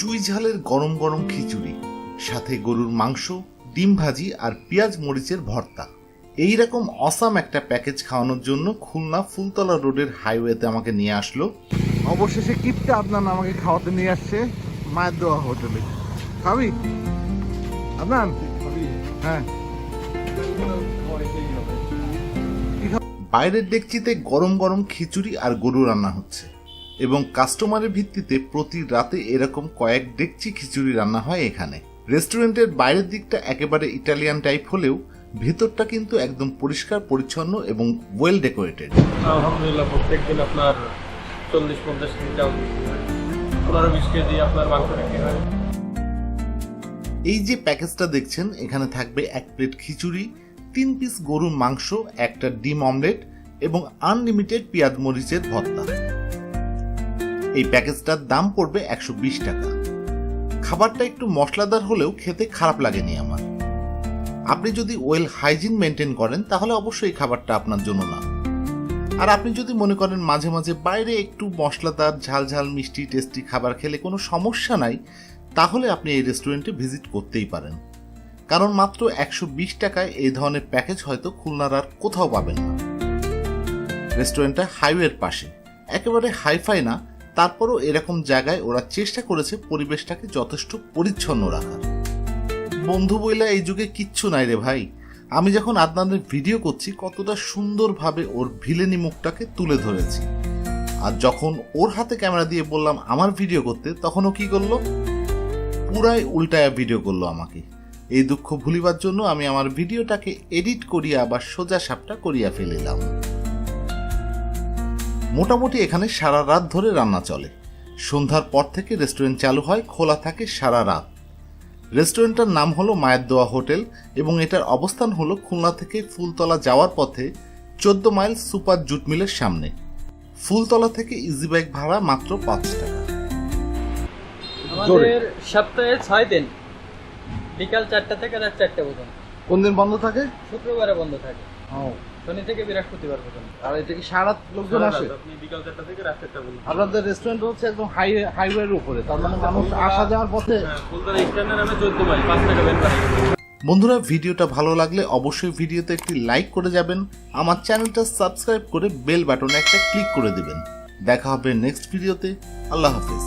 চুই ঝালের গরম গরম খিচুড়ি সাথে গরুর মাংস ডিম ভাজি আর পেঁয়াজ মরিচের ভর্তা। এই রকম অসাম একটা প্যাকেজ খাওয়ানোর জন্য খুলনা ফুলতলা রোডের হাইওয়েতে আমাকে নিয়ে আসলো। অবশেষে কিপটা আপনার আমাকে খাওয়াতে নিয়ে আসছে মায়ের দোয়া হোটেলে। খাবি আপনার হ্যাঁ। বাইরের ডেকচিতে গরম গরম খিচুড়ি আর গরু রান্না হচ্ছে। এবং কাস্টমারের ভিত্তিতে প্রতি রাতে এরকম কয়েক ডেকচি খিচুড়ি রান্না হয় এখানে। রেস্টুরেন্টের বাইরের দিকটা একেবারে ইটালিয়ান টাইপ হলেও ভেতরটা কিন্তু একদম পরিষ্কার পরিচ্ছন্ন এবং ওয়েল ডেকোরেটেড আলহামদুলিল্লাহ আপনার চল্লিশ পঞ্চাশ কেজি চাল পনেরো বিশ কেজি আপনার মাংস বিক্রি হয়। এই যে প্যাকেজটা দেখছেন এখানে থাকবে এক প্লেট খিচুড়ি তিন পিস গরুর মাংস একটা ডিম অমলেট এবং আনলিমিটেড পেঁয়াজ মরিচের ভর্তা। এই প্যাকেজটার দাম পড়বে একশো বিশ টাকা। খাবারটা একটু মশলাদার হলেও খেতে খারাপ লাগেনি আমার। আপনি যদি ওয়েল হাইজিন মেনটেন করেন, তাহলে অবশ্যই খাবারটা আপনার জন্য না। আর আপনি যদি মনে করেন মাঝে মাঝে বাইরে একটু মশলাদার ঝাল ঝাল মিষ্টি, টেস্টি খাবার খেলে কোনো সমস্যা নাই, তাহলে আপনি এই রেস্টুরেন্টে ভিজিট করতেই পারেন। কারণ মাত্র একশো বিশ টাকায় এই ধরনের প্যাকেজ হয়তো খুলনার আর কোথাও পাবেন না। রেস্টুরেন্টটা হাইওয়ের পাশে। একেবারে হাইফাই না তারপরও এরকম জায়গায় ওরা চেষ্টা করেছে পরিবেশটাকে যথেষ্ট পরিচ্ছন্ন রাখার। বন্ধু বইলা এই যুগে কিচ্ছু নাই রে ভাই। আমি যখন আদনানের ভিডিও করছি, কতটা সুন্দরভাবে ওর ভিলেনি মুখটাকে তুলে ধরেছি। আর যখন ওর হাতে ক্যামেরা দিয়ে বললাম, আমার ভিডিও করতে, তখন ও কি করল? পুরাই উল্টায়া ভিডিও করল আমাকে। এই দুঃখ ভুলিবার জন্য আমি আমার ভিডিওটাকে এডিট করিয়া আবার সোজা সাপটা করিয়া ফেলিলাম। মোটামুটি এখানে সারা রাত ধরে রান্না চলে। সন্ধ্যার পর থেকে রেস্টুরেন্ট চালু হয় খোলা থাকে সারা রাত। রেস্টুরেন্টটার নাম হলো মায়ের দোয়া হোটেল এবং এটার অবস্থান হলো খুলনা থেকে ফুলতলা যাওয়ার পথে চোদ্দ মাইল সুপার জুট মিলের সামনে। ফুলতলা থেকে ইজি বাইক ভাড়া মাত্র পাঁচ টাকা। আমাদের সপ্তাহে ছয় দিন। বিকাল চারটা থেকে রাত চারটা পর্যন্ত। কোন দিন বন্ধ থাকে? শুক্রবারে বন্ধ থাকে। শনি থেকে বৃহস্পতিবার পর্যন্ত। আর এটা কি সারা লোকজন আসে? আপনি বিকাল চারটা থেকে রাত চারটা পর্যন্ত আপনাদের রেস্টুরেন্ট হচ্ছে একদম হাই হাইওয়ের উপরে। তার মানে মানুষ আসা যাওয়ার পথে ফুলতলা নামে চোদ্দ মাইল পাঁচ টাকা বেন বন্ধুরা ভিডিওটা ভালো লাগলে অবশ্যই ভিডিওতে একটি লাইক করে যাবেন। আমার চ্যানেলটা সাবস্ক্রাইব করে বেল বাটনে একটা ক্লিক করে দিবেন। দেখা হবে নেক্সট ভিডিওতে আল্লাহ হাফিজ।